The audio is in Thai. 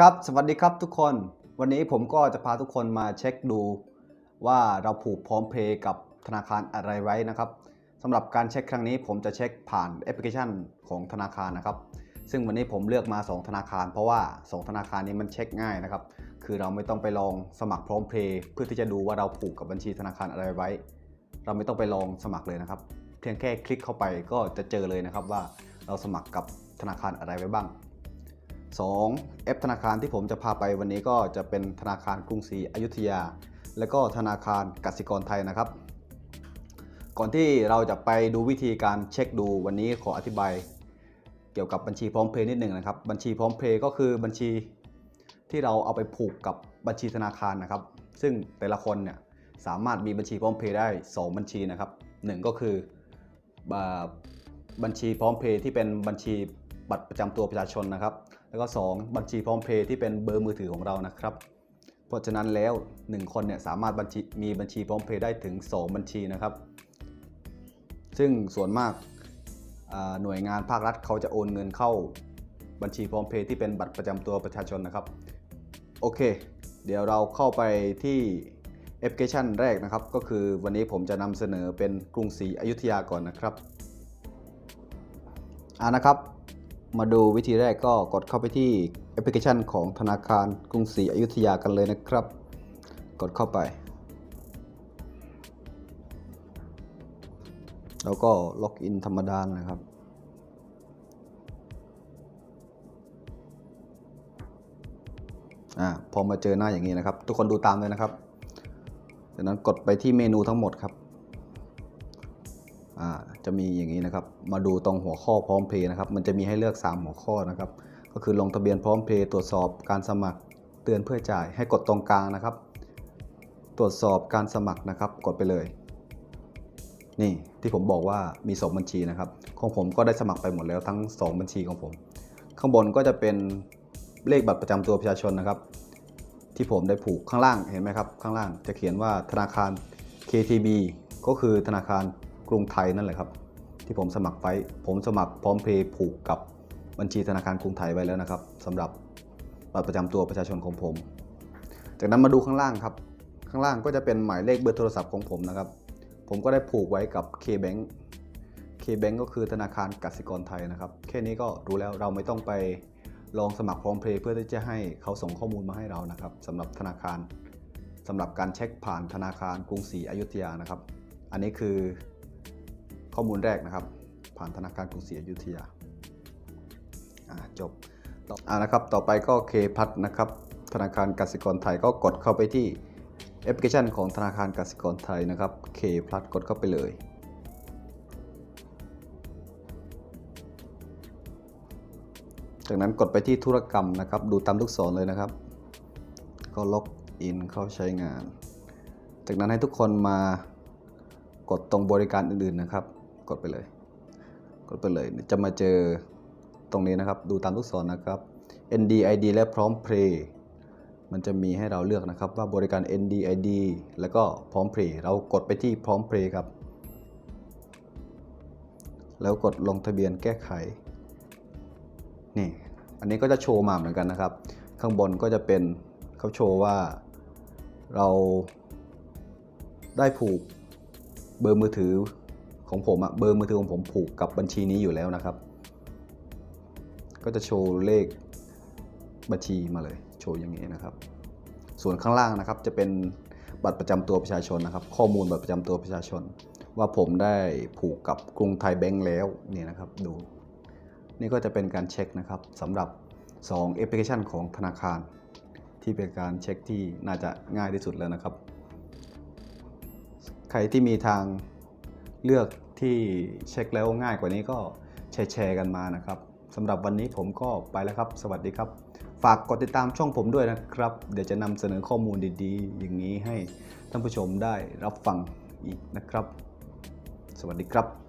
ครับ สวัสดีครับทุกคน วันนี้ผมก็จะพาทุกคนมาเช็คดูว่าเราผูกพร้อมเพย์กับธนาคารอะไรไว้นะครับสำหรับการเช็คครั้งนี้ผมจะเช็คผ่านแอปพลิเคชันของธนาคารนะครับ ซึ่งวันนี้ผมเลือกมา 2 ธนาคาร เพราะว่า 2 ธนาคารนี้มันเช็คง่ายนะครับ คือเราไม่ต้องไปลองสมัครพร้อมเพย์เพื่อที่จะดูว่าเราผูกกับบัญชีธนาคารอะไรไว้ เราไม่ต้องไปลองสมัครเลยนะครับ เพียงแค่คลิกเข้าไปก็จะเจอเลยนะครับว่าเราสมัครกับธนาคารอะไรไว้บ้าง 2. แอปธนาคารที่ผมจะพาไปวันนี้ก็จะเป็นธนาคารกรุงศรีอยุธยา และก็ธนาคารกสิกรไทยนะครับ ก่อนที่เราจะไปดูวิธีการเช็คดูวันนี้ขออธิบาย เกี่ยวกับบัญชีพร้อมเพย์นิดหนึ่งนะครับ บัญชีพร้อมเพย์ก็คือบัญชีที่เราเอาไปผูกกับบัญชีธนาคารนะครับ ซึ่งแต่ละคนเนี่ยสามารถมีบัญชีพร้อมเพย์ได้ 2 บัญชีนะครับหนึ่งก็คือบัญชีพร้อมเพย์ที่เป็นบัญชีบัตรประจำตัวประชาชนนะครับ แล้วก็ 2 บัญชีพร้อมเพย์ที่เป็นเบอร์มือถือของเรานะครับ เพราะฉะนั้นแล้ว 1 คนเนี่ยสามารถบัญชีมีบัญชีพร้อมเพย์ได้ถึง 2 บัญชีนะครับ ซึ่งส่วนมากหน่วยงานภาครัฐเขาจะโอนเงินเข้าบัญชีพร้อมเพย์ที่เป็นบัตรประจำตัวประชาชนนะครับ โอเค เดี๋ยวเราเข้าไปที่แอปพลิเคชันแรกนะครับ ก็คือวันนี้ผมจะนำเสนอเป็นกรุงศรีอยุธยาก่อนนะครับอ่านะครับ มาดูวิธีแรกก็กดเข้าไปที่แอปพลิเคชันของธนาคารกรุงศรีอยุธยากันเลยนะครับ กดเข้าไป แล้วก็ล็อกอินธรรมดานะครับ อ่าพอมาเจอหน้าอย่างนี้นะครับ ทุกคนดูตามเลยนะครับ จากนั้นกดไปที่เมนูทั้งหมดครับ จะมีอย่างนี้นะครับ มาดูตรงหัวข้อพร้อมเพย์นะครับ มันจะมีให้เลือก 3 หัวข้อนะครับ ก็คือลงทะเบียนพร้อมเพย์ตรวจสอบการสมัครเตือนเพื่อจ่าย ให้กดตรงกลางนะครับ ตรวจสอบการสมัครนะครับ กดไปเลย นี่ที่ผมบอกว่ามี 2 บัญชีนะครับ ของผมก็ได้สมัครไปหมดแล้วทั้ง 2 บัญชีของผม ข้างบนก็จะเป็นเลขบัตรประจำตัวประชาชนนะครับ ที่ผมได้ผูกข้างล่างเห็นไหมครับ ข้างล่างจะเขียนว่าธนาคาร KTB ก็คือธนาคาร กรุงไทยนั่นแหละครับ ที่ผมสมัครไว้ผมสมัครพร้อมเพย์ผูกกับบัญชีธนาคารกรุงไทยไว้แล้วนะครับสำหรับบัตรประจำตัวประชาชนของผม จากนั้นมาดูข้างล่างครับ ข้างล่างก็จะเป็นหมายเลขเบอร์โทรศัพท์ของผมนะครับ ผมก็ได้ผูกไว้กับ KBank KBank ก็คือธนาคารกสิกรไทยนะครับ แค่นี้ก็รู้แล้วเราไม่ต้องไปลองสมัครพร้อมเพย์เพื่อที่จะให้เขาส่งข้อมูลมาให้เรานะครับสำหรับธนาคารสำหรับการเช็คผ่านธนาคารกรุงศรีอยุธยานะครับ อันนี้คือ ข้อมูลแรกนะครับ ผ่านธนาคารกรุงศรีอยุธยาจบต่ออ่านะครับ ต่อไปก็เคพัทนะครับ ธนาคารกสิกรไทยก็กดเข้าไปที่แอปพลิเคชันของธนาคารกสิกรไทยนะครับ K พลัสกดเข้าไปเลยจากนั้นกดไปที่ธุรกรรมนะครับ ดูตามลูกศรเลยนะครับ ก็ล็อกอินเข้าใช้งาน จากนั้นให้ทุกคนมากดตรงบริการอื่นๆนะครับ กดไปเลย กดไปเลยจะมาเจอตรงนี้นะครับ ดูตามลูกศรนะครับ NDID และพร้อมเพลย์มันจะมีให้เราเลือกนะครับว่าบริการ NDID แล้วก็พร้อมเพลย์เรากดไปที่พร้อมเพลย์ครับ แล้วกดลงทะเบียนแก้ไข นี่ อันนี้ก็จะโชว์มาเหมือนกันนะครับ ข้างบนก็จะเป็นเขาโชว์ว่าเราได้ผูกเบอร์มือถือ ของผมอะเบอร์มือถือของผมผูกกับบัญชีนี้อยู่แล้วนะครับ ก็จะโชว์เลขบัญชีมาเลย โชว์อย่างนี้นะครับ ส่วนข้างล่างนะครับจะเป็นบัตรประจำตัวประชาชนนะครับ ข้อมูลบัตรประจำตัวประชาชน ว่าผมได้ผูกกับกรุงไทยแบงก์แล้วนี่นะครับดู นี่ก็จะเป็นการเช็คนะครับสำหรับ2แอปพลิเคชันของธนาคาร ที่เป็นการเช็คที่น่าจะง่ายที่สุดแล้วนะครับ ใครที่มีทาง เลือกที่เช็คแล้วง่ายกว่านี้ก็แชร์กันมานะครับสำหรับวันนี้ผมก็ไปแล้วครับ สวัสดีครับ ฝากกดติดตามช่องผมด้วยนะครับ เดี๋ยวจะนำเสนอข้อมูลดีๆ อย่างนี้ให้ท่านผู้ชมได้รับฟังอีกนะครับ สวัสดีครับ